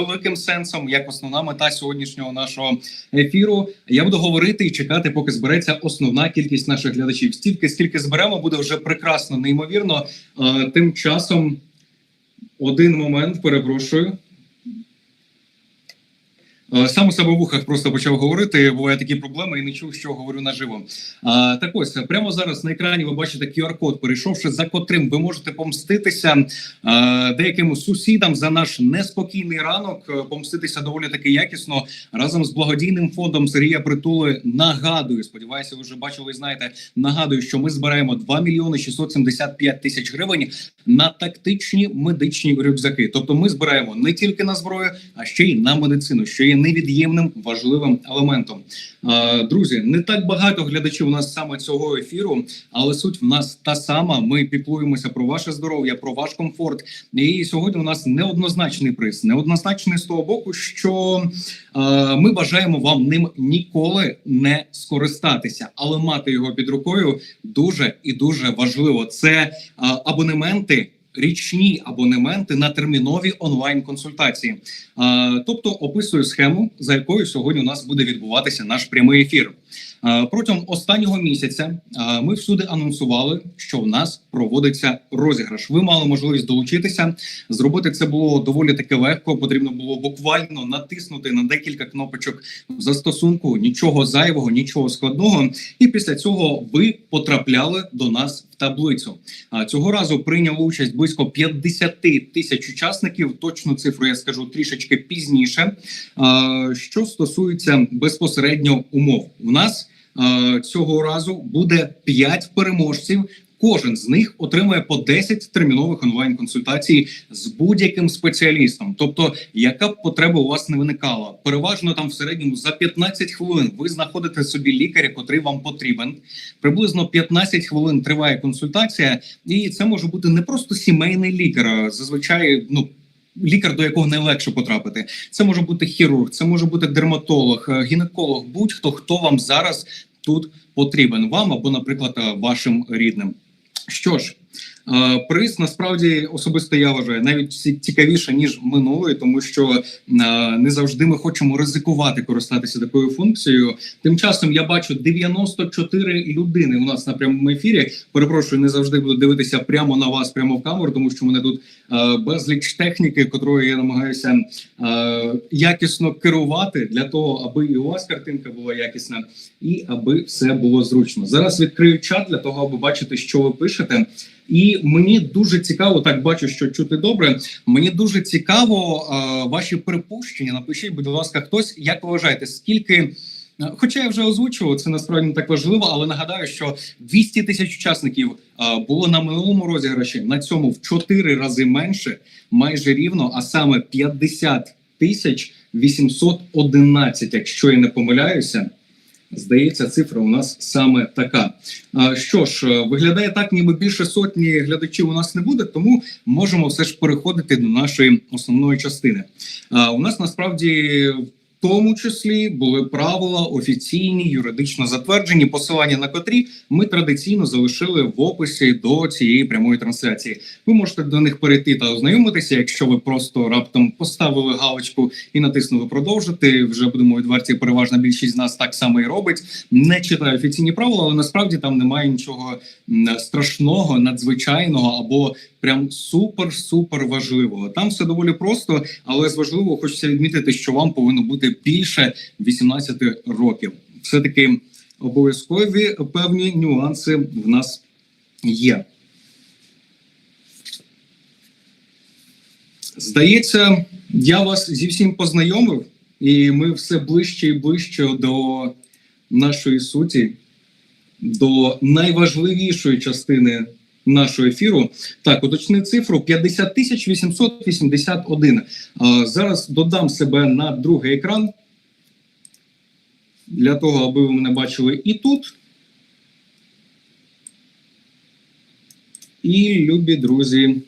великим сенсом, як основна мета сьогоднішнього нашого ефіру. Я буду говорити і чекати, поки збереться основна кількість наших глядачів. Стільки скільки зберемо, буде вже прекрасно, неймовірно. Тим часом один момент перепрошую. Е, Сам у себе в вухах просто почав говорити. Буває такі проблеми і не чув, що говорю наживо. А, так ось прямо зараз на екрані ви бачите QR-код, перейшовши за котрим ви можете помститися а, деяким сусідам за наш неспокійний ранок. е, Помститися доволі таки якісно разом з благодійним фондом Сергія Притули. Нагадую, сподіваюся, ви вже бачили. і Знаєте, нагадую, що ми збираємо 2 мільйони 675 тисяч гривень на тактичні медичні рюкзаки. Тобто, ми збираємо не тільки на зброю, а ще й на медицину, що є невід'ємним важливим елементом. Друзі, не так багато глядачів у нас саме цього ефіру, але суть в нас та сама. Ми піклуємося про ваше здоров'я, про ваш комфорт. І сьогодні у нас неоднозначний приз. Неоднозначний з того боку, що ми бажаємо вам ним ніколи не скористатися, але мати його під рукою дуже і дуже важливо. Це абонементи. Річні абонементи на термінові онлайн консультації, тобто описую схему, за якою сьогодні у нас буде відбуватися наш прямий ефір. Е, Протягом останнього місяця е, ми всюди анонсували, що в нас проводиться розіграш. Ви мали можливість долучитися. Зробити це було доволі таки легко. Потрібно було буквально натиснути на декілька кнопочок в застосунку. Нічого зайвого, нічого складного. І після цього ви потрапляли до нас в таблицю. А цього разу прийняло участь близько 50 тисяч учасників. Точну цифру я скажу трішечки пізніше. Що стосується безпосередньо умов, у нас цього разу буде 5 переможців. Кожен з них отримує по 10 термінових онлайн консультацій з будь-яким спеціалістом. Тобто, яка б потреба у вас не виникала, переважно там в середньому за 15 хвилин ви знаходите собі лікаря, котрий вам потрібен. Приблизно 15 хвилин триває консультація, і це може бути не просто сімейний лікар. Зазвичай, ну лікар, до якого найлегше потрапити. Це може бути хірург, це може бути дерматолог, е, гінеколог, будь-хто хто вам зараз тут потрібен, вам або, наприклад, е, вашим рідним. Що ж, приз насправді особисто я вважаю навіть ці- цікавіше ніж минулий, тому що не завжди ми хочемо ризикувати користатися такою функцією. Тим часом я бачу 94 людини у нас на прямому ефірі. Перепрошую, не завжди буду дивитися прямо на вас, прямо в камеру, тому що мене тут безліч техніки, котрою я намагаюся якісно керувати для того, аби і у вас картинка була якісна, і аби все було зручно. Зараз відкрию чат для того, аби бачити, що ви пишете. І мені дуже цікаво, так бачу, що чути добре. Мені дуже цікаво е, ваші припущення. Напишіть, будь ласка, хтось як ви вважаєте, скільки. е, Хоча я вже озвучував, це насправді не так важливо, але нагадаю, що 200 тисяч учасників було на минулому розіграші. На цьому в 4 рази менше, майже рівно, а саме 50 тисяч 811, якщо я не помиляюся. Здається, цифра у нас саме така. Що ж, е, виглядає так, ніби більше сотні глядачів у нас не буде, тому можемо все ж переходити до нашої основної частини. У нас насправді тому числі були правила офіційні, юридично затверджені, посилання на котрі ми традиційно залишили в описі до цієї прямої трансляції. Ви можете до них перейти та ознайомитися, якщо ви просто раптом поставили галочку і натиснули продовжити. Вже будемо відверті. Переважна більшість з нас так само і робить. Не читає офіційні правила, але насправді там немає нічого страшного, надзвичайного або прям супер-супер важливого. Там все доволі просто, але з важливого хочеться відмітити, що вам повинно бути більше 18 років. Все таки обов'язкові певні нюанси в нас є. Здається, я вас зі всім познайомив, і ми все ближче і ближче до нашої суті, до найважливішої частини нашого ефіру. Так, уточни цифру 50 тисяч 881. Зараз додам себе на другий екран для того, аби ви мене бачили і тут. І, любі друзі,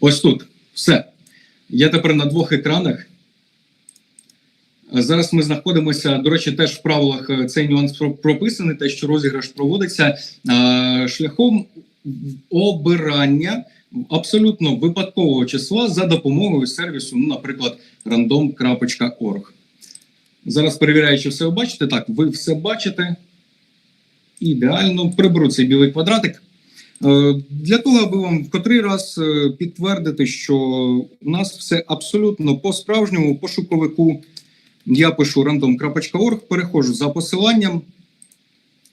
ось тут. Все. Я тепер на двох екранах. Зараз ми знаходимося. До речі, теж в правилах е, цей нюанс про- прописаний, те, що розіграш проводиться е, шляхом обирання абсолютно випадкового числа за допомогою сервісу, ну, наприклад, random.org. Зараз перевіряю, чи все ви бачите. Так, ви все бачите. Ідеально приберу цей білий квадратик. Е, Для того, аби вам в котрий раз е, підтвердити, що у нас все абсолютно по-справжньому, по шуковику. Я пишу random.org, переходжу за посиланням.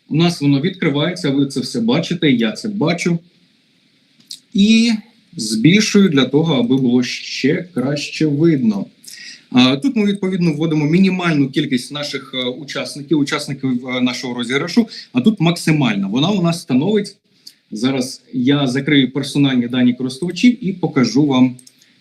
У нас воно відкривається, ви це все бачите, я це бачу. І збільшую для того, аби було ще краще видно. Тут ми відповідно вводимо мінімальну кількість наших е, учасників, учасників е, нашого розіграшу, а тут максимальна. Вона у нас становить. Зараз я закрию персональні дані користувачів і покажу вам,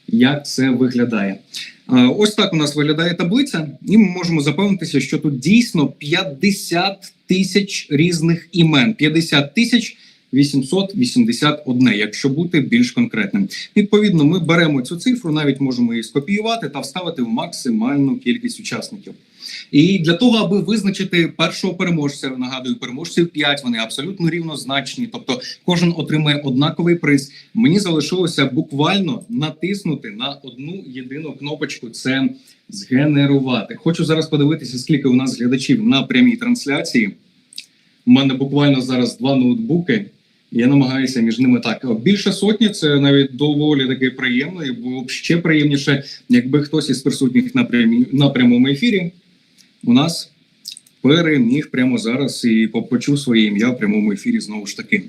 як це виглядає. Ось так у нас виглядає таблиця, і ми можемо запевнитися, що тут дійсно 50 тисяч різних імен. 50 тисяч 881, якщо бути більш конкретним. Відповідно, ми беремо цю цифру, навіть можемо її скопіювати та вставити в максимальну кількість учасників. І для того, аби визначити першого переможця, нагадую, переможців 5, вони абсолютно рівнозначні, тобто кожен отримає однаковий приз. Мені залишилося буквально натиснути на одну єдину кнопочку. Це згенерувати. Хочу зараз подивитися, скільки у нас глядачів на прямій трансляції. У мене буквально зараз два ноутбуки. Я намагаюся між ними так. Більше сотні це навіть доволі таки приємно, і було б ще приємніше, якби хтось із присутніх на прямі на прямому ефірі у нас переміг прямо зараз і почув своє ім'я в прямому ефірі знову ж таки.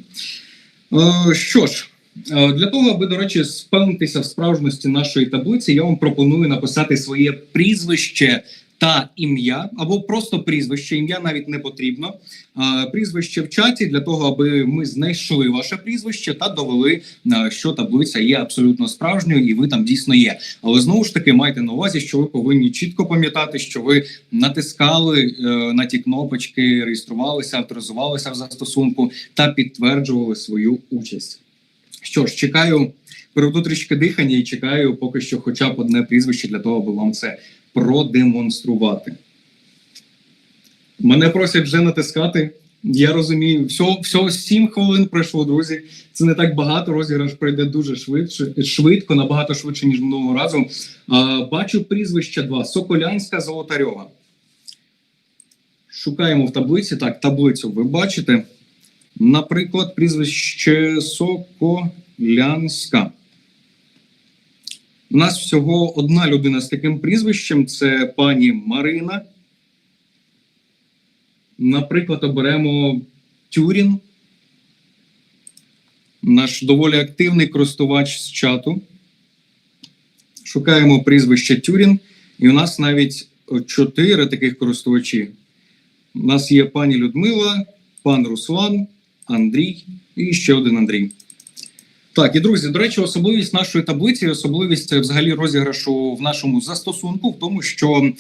Е, що ж, е, для того, аби, до речі, спевнитися в справжності нашої таблиці, я вам пропоную написати своє прізвище та ім'я, або просто прізвище. Ім'я навіть не потрібно. Прізвище в чаті для того, аби ми знайшли ваше прізвище та довели, що таблиця є абсолютно справжньою, і ви там дійсно є. Але знову ж таки майте на увазі, що ви повинні чітко пам'ятати, що ви натискали е, на ті кнопочки, реєструвалися, авторизувалися в застосунку та підтверджували свою участь. Що ж, чекаю, переведу трішки дихання і чекаю поки що, хоча б одне прізвище для того, аби вам це продемонструвати. Мене просять вже натискати. Я розумію, всього, всього 7 хвилин пройшло, друзі. Це не так багато. Розіграш пройде дуже швидше, швидко, набагато швидше, ніж минулого разу. А, бачу прізвище 2. Соколянська Золотарьова. Шукаємо в таблиці. Так, таблицю ви бачите. Наприклад, прізвище Соколянська. У нас всього одна людина з таким прізвищем це пані Марина. Наприклад, оберемо Тюрін, наш доволі активний користувач з чату. Шукаємо прізвище Тюрін, і у нас навіть чотири таких користувачі. У нас є пані Людмила, пан Руслан, Андрій і ще один Андрій. Так, і друзі, до речі, особливість нашої таблиці, особливість е, взагалі розіграшу в нашому застосунку в тому, що е,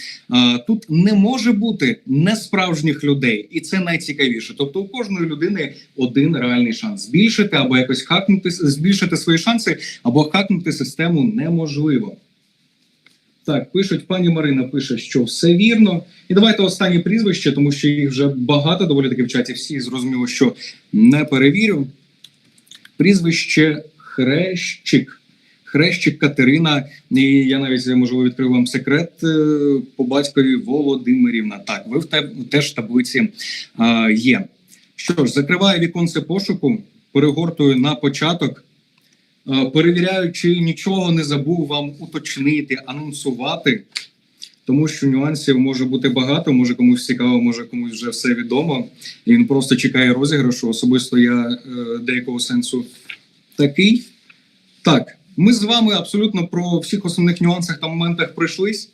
тут не може бути несправжніх людей, і це найцікавіше. Тобто, у кожної людини один реальний шанс збільшити або якось хакнути, збільшити свої шанси, або хакнути систему неможливо. Так, пишуть, пані Марина пише, що все вірно. І давайте останнє прізвище, тому що їх вже багато доволі таки в чаті. Всі зрозуміло, що не перевірю. Прізвище Хрещик. Хрещик Катерина. І я навіть можливо відкрив вам секрет е, по батькові Володимирівна. Так, ви в те, теж в таблиці е, є. Що ж, закриваю віконце пошуку, перегортую на початок. Е, Перевіряю, чи нічого не забув вам уточнити, анонсувати, тому що нюансів може бути багато. Може комусь цікаво, може комусь вже все відомо. І він просто чекає розіграшу. Особисто я е, деякого сенсу такий. Так, ми з вами абсолютно про всіх основних нюансах та моментах пройшлись.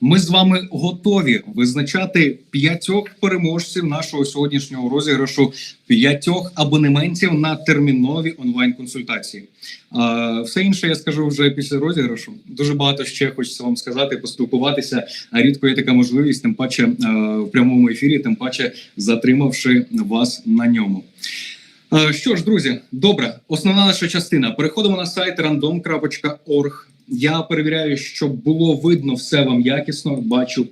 Ми з вами готові визначати п'ятьох переможців нашого сьогоднішнього розіграшу, п'ятьох абонементів на термінові онлайн-консультації. А все інше я скажу вже після розіграшу. Дуже багато ще хочеться вам сказати, поспілкуватися. А рідко є така можливість, тим паче е, в прямому ефірі, тим паче затримавши вас на ньому. Е, Що ж, друзі, добре, основна наша частина. Переходимо на сайт random.org. Я перевіряю, щоб було видно все вам якісно. Бачу,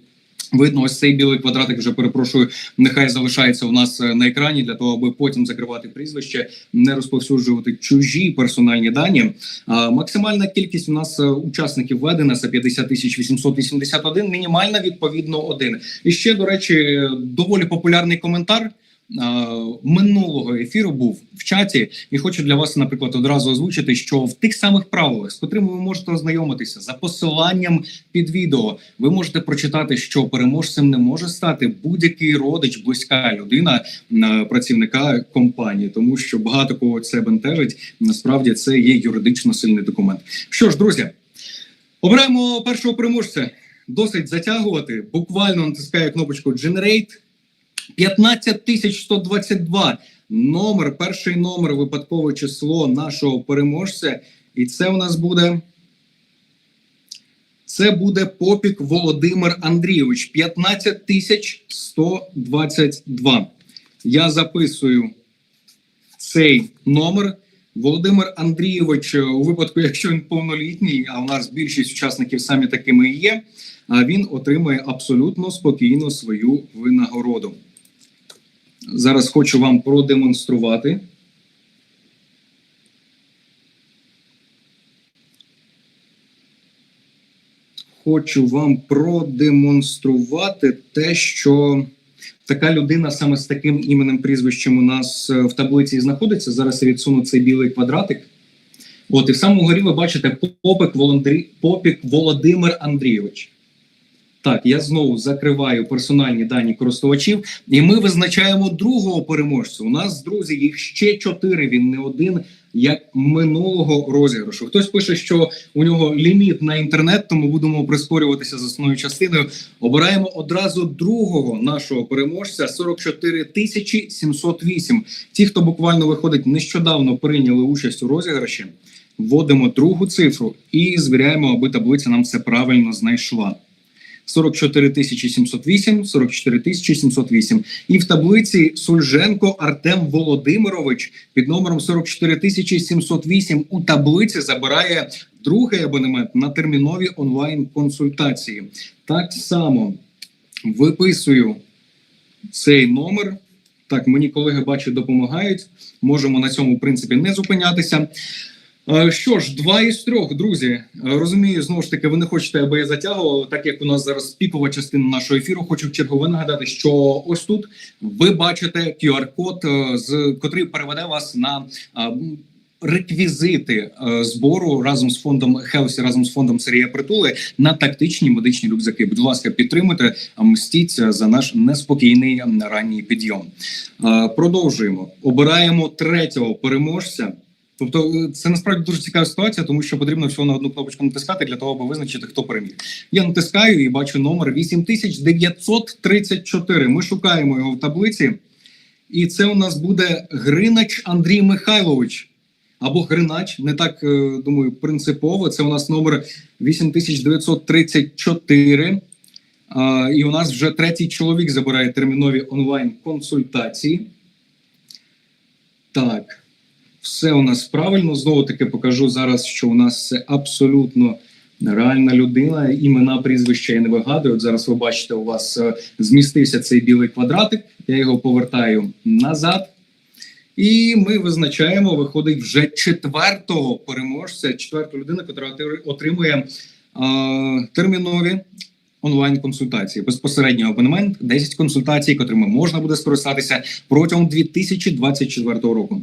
Видно, ось цей білий квадратик вже перепрошую. Нехай залишається у нас е, на екрані для того, аби потім закривати прізвище, не розповсюджувати чужі персональні дані. Максимальна кількість у нас е, учасників введена це 50 тисяч 881, мінімальна відповідно один. І ще до речі, доволі популярний коментар. Минулого ефіру був в чаті, і хочу для вас, наприклад, одразу озвучити, що в тих самих правилах, з котрими ви можете ознайомитися за посиланням під відео, ви можете прочитати, що переможцем не може стати будь-який родич, близька людина працівника компанії, тому що багато кого це бентежить. Насправді це є юридично сильний документ. Що ж, друзі, обираємо першого переможця. Досить затягувати. Буквально натискаю кнопочку Generate. 15122. Номер, перший номер, випадкове число нашого переможця. І це у нас буде. Це буде Попік Володимир Андрійович. 15122. Я записую цей номер. Володимир Андрійович, у випадку, якщо він повнолітній, а у нас більшість учасників самі такими і є, він отримує абсолютно спокійно свою винагороду. Зараз хочу вам продемонструвати. Хочу вам продемонструвати те, що така людина саме з таким іменем прізвищем у нас е, в таблиці знаходиться. Зараз я відсуну цей білий квадратик. От, і в самому горі ви бачите Попик, Володимир Андрійович. Так, я знову закриваю персональні дані користувачів, і ми визначаємо другого переможця. У нас, друзі, їх ще чотири. Він не один, як минулого розіграшу. Хтось пише, що у нього ліміт на інтернет, тому будемо прискорюватися з основною частиною. Обираємо одразу другого нашого переможця 44 тисячі 708. Ті, хто буквально виходить, нещодавно прийняли участь у розіграші. Вводимо другу цифру і звіряємо, аби таблиця нам це правильно знайшла. 44 тисячі 708, 44 тисячі 708. І в таблиці Сульженко Артем Володимирович під номером 44 тисячі 708 у таблиці забирає другий абонемент на термінові онлайн-консультації. Так само виписую цей номер. Так, мені колеги бачу, допомагають. Можемо на цьому в принципі не зупинятися. Що ж, два із трьох, друзі. Розумію, знову ж таки, ви не хочете, аби я затягував. Так як у нас зараз пікова частина нашого ефіру, хочу вчергове нагадати, що ось тут ви бачите QR-код, е, з котрий переведе вас на реквізити е, збору разом з фондом Хелсі, разом з фондом Сергія Притули на тактичні медичні рюкзаки. Будь ласка, підтримуйте, а мстіть за наш неспокійний ранній підйом. Е, Продовжуємо. Обираємо третього переможця. Тобто е, це насправді дуже цікава ситуація, тому що потрібно всього на одну кнопочку натискати для того, аби визначити, хто переміг. Я натискаю і бачу номер 8934. Ми шукаємо його в таблиці, і це у нас буде Гринач Андрій Михайлович. Або Гринач, не так е, думаю, принципово. Це у нас номер 8934. І у нас вже третій чоловік забирає термінові онлайн-консультації. Так. Все у нас правильно. Знову таки покажу зараз, що у нас це абсолютно реальна людина. Імена, прізвища я не вигадую. От зараз ви бачите, у вас е, змістився цей білий квадратик. Я його повертаю назад. І ми визначаємо, виходить вже четвертого переможця, четверту людину, яка отримує е, термінові онлайн-консультації. Безпосередньо абонемент 10 консультацій, котрими можна буде скористатися протягом 2024 року.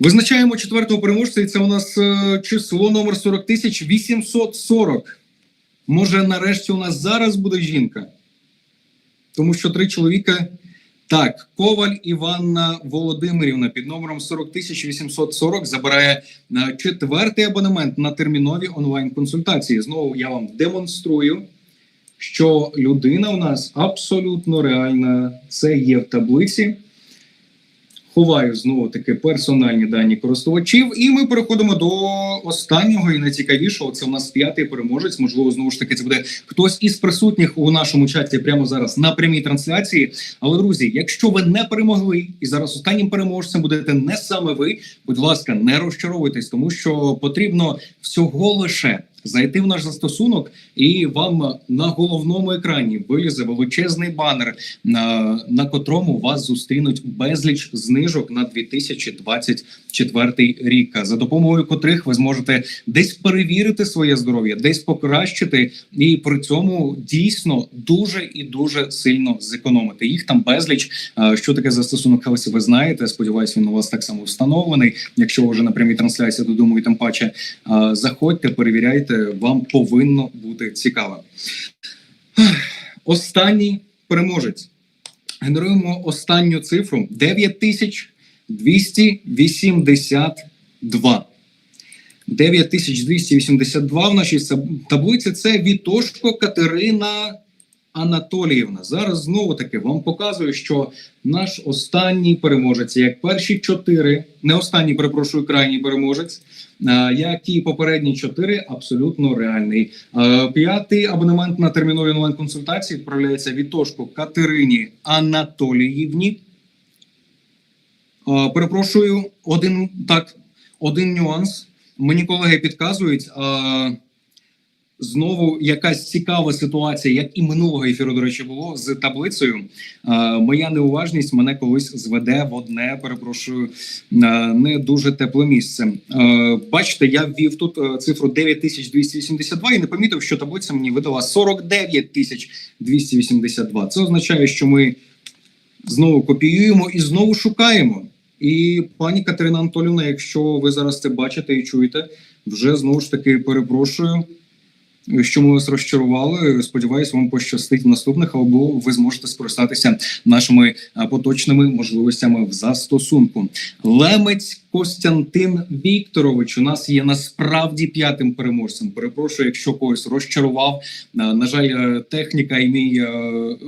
Визначаємо четвертого переможця, і це у нас е, число номер 40 тисяч 840. Може, нарешті у нас зараз буде жінка? Тому що три чоловіка. Так, Коваль Іванна Володимирівна під номером 40 тисяч 840 забирає е, четвертий абонемент на термінові онлайн-консультації. Знову я вам демонструю, що людина у нас абсолютно реальна. Це є в таблиці. Ховаю знову таки персональні дані користувачів, і ми переходимо до останнього і найцікавішого. Це у нас п'ятий переможець. Можливо, знову ж таки, це буде хтось із присутніх у нашому чаті прямо зараз на прямій трансляції. Але друзі, якщо ви не перемогли і зараз останнім переможцем будете не саме ви, будь ласка, не розчаровуйтесь, тому що потрібно всього лише Зайти в наш застосунок, і вам на головному екрані вилізе величезний банер, на, на котрому вас зустрінуть безліч знижок на 2024 рік, за допомогою котрих ви зможете десь перевірити своє здоров'я, десь покращити, і при цьому дійсно дуже і дуже сильно зекономити. Їх там безліч. Що таке застосунок Хелсі, ви знаєте. Сподіваюсь, він у вас так само встановлений. Якщо ви вже на прямій трансляції додому і тим паче заходьте, перевіряйте, вам повинно бути цікаво. Останній переможець. Генеруємо останню цифру 9282. 9282 в нашій таблиці це Вітошко Катерина Анатоліївна. Зараз знову таки вам показую, що наш останній переможець, як перші чотири, не останній, перепрошую, крайній переможець, як і попередні чотири, абсолютно реальний. П'ятий абонемент на термінові онлайн консультації відправляється Вітошко Катерині Анатоліївні. Перепрошую, один так, один нюанс. Мені колеги підказують. Знову якась цікава ситуація, як і минулого ефіру, до речі, було з таблицею. Е, моя неуважність мене колись зведе в одне, перепрошую, е, не дуже тепле місце. Е, бачите, я ввів тут цифру 9282 і не помітив, що таблиця мені видала 49282. Це означає, що ми знову копіюємо і знову шукаємо. І пані Катерина Анатолівна, якщо ви зараз це бачите і чуєте, вже знову ж таки перепрошую що ми вас розчарували. Сподіваюсь, вам пощастить в наступних, або ви зможете скористатися нашими поточними можливостями в застосунку. Лемець Костянтин Вікторович у нас є насправді п'ятим переможцем. Перепрошую, якщо когось розчарував. На жаль, е, техніка і мій е,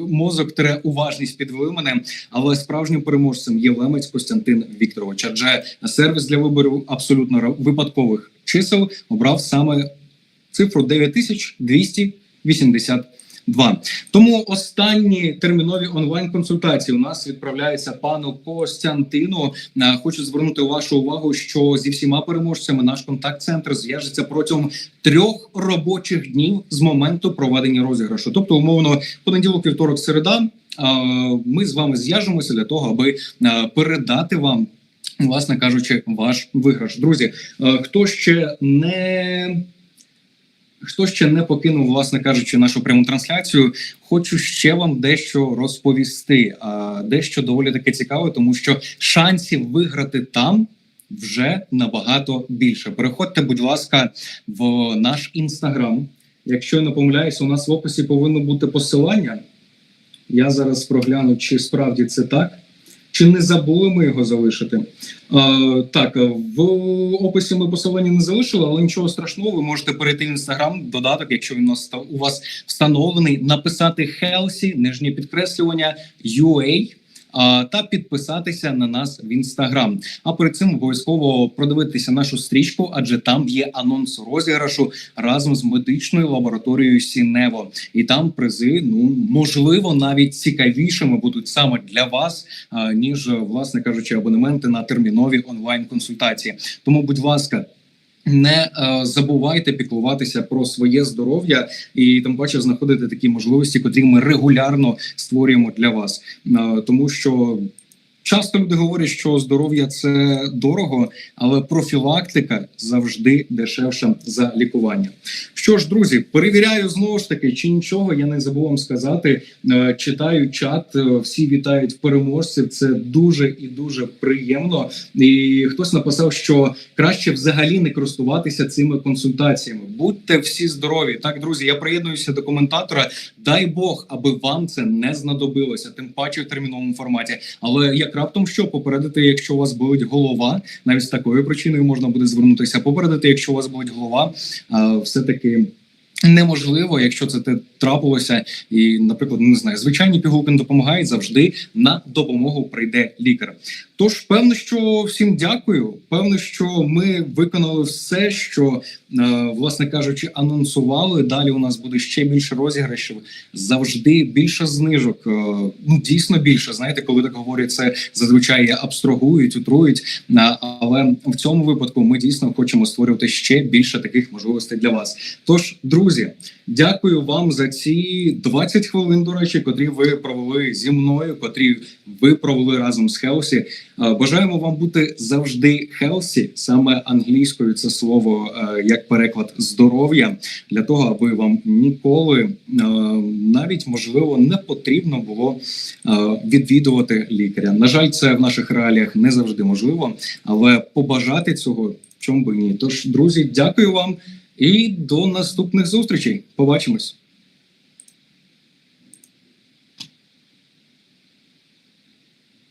мозок тре уважність підвели мене. Але справжнім переможцем є Лемець Костянтин Вікторович. Адже сервіс для вибору абсолютно випадкових чисел обрав саме цифру 9282. Тому останні термінові онлайн-консультації у нас відправляються пану Костянтину. Хочу звернути вашу увагу, що зі всіма переможцями наш контакт-центр зв'яжеться протягом трьох робочих днів з моменту проведення розіграшу. Тобто, умовно, понеділок, вівторок, середа. Ми з вами зв'яжемося для того, аби передати вам. Власне кажучи, ваш виграш, друзі. Хто ще не Хто ще не покинув, власне кажучи, нашу пряму трансляцію, хочу ще вам дещо розповісти. А дещо доволі таке цікаве, тому що шансів виграти там вже набагато більше. Переходьте, будь ласка, в наш інстаграм. Якщо я не помиляюся, у нас в описі повинно бути посилання. Я зараз прогляну, чи справді це так. Чи не забули ми його залишити? Е, так, в описі ми посилання не залишили, але нічого страшного. Ви можете перейти в інстаграм, додаток, якщо він у вас встановлений, написати Хелсі, нижнє підкреслювання UA. Та підписатися на нас в інстаграм. А перед цим обов'язково продивитися нашу стрічку, адже там є анонс розіграшу разом з медичною лабораторією Сінево. І там призи, ну можливо, навіть цікавішими будуть саме для вас, ніж власне кажучи, абонементи на термінові онлайн консультації. Тому, будь ласка. Не е, забувайте піклуватися про своє здоров'я і тим паче знаходити такі можливості, котрі ми регулярно створюємо для вас, е, тому що часто люди говорять, що здоров'я це дорого, але профілактика завжди дешевша за лікування. Що ж, друзі, перевіряю знову ж таки, чи нічого я не забув вам сказати. Е, Читаю чат, е, всі вітають переможців. Це дуже і дуже приємно. І хтось написав, що краще взагалі не користуватися цими консультаціями. Будьте всі здорові. Так, друзі, я приєднуюся до коментатора. Дай Бог, аби вам це не знадобилося, тим паче в терміновому форматі. Але як раптом що попередити, якщо у вас болить голова, навіть з такою причиною можна буде звернутися. Попередити, якщо у вас болить голова, все таки. Неможливо, якщо це те трапилося, і, наприклад, не знаю, звичайні пігулки не допомагають завжди на допомогу прийде лікар. Тож, певно, що всім дякую. Певно, що ми виконали все, що е, власне кажучи, анонсували. Далі у нас буде ще більше розіграшів, завжди більше знижок. Е, ну дійсно більше. Знаєте, коли так говорять, це зазвичай абстрагують, утрують. Але в цьому випадку ми дійсно хочемо створювати ще більше таких можливостей для вас. Тож, друзі, дякую вам за ці 20 хвилин. До речі, котрі ви провели зі мною, котрі ви провели разом з Хелсі. Е, Бажаємо вам бути завжди хелсі, саме англійською це слово е, як переклад здоров'я, для того, аби вам ніколи е, навіть можливо не потрібно було відвідувати лікаря. На жаль, це в наших реаліях не завжди можливо, але побажати цього чому би ні. Тож, друзі, дякую вам і до наступних зустрічей. Побачимось.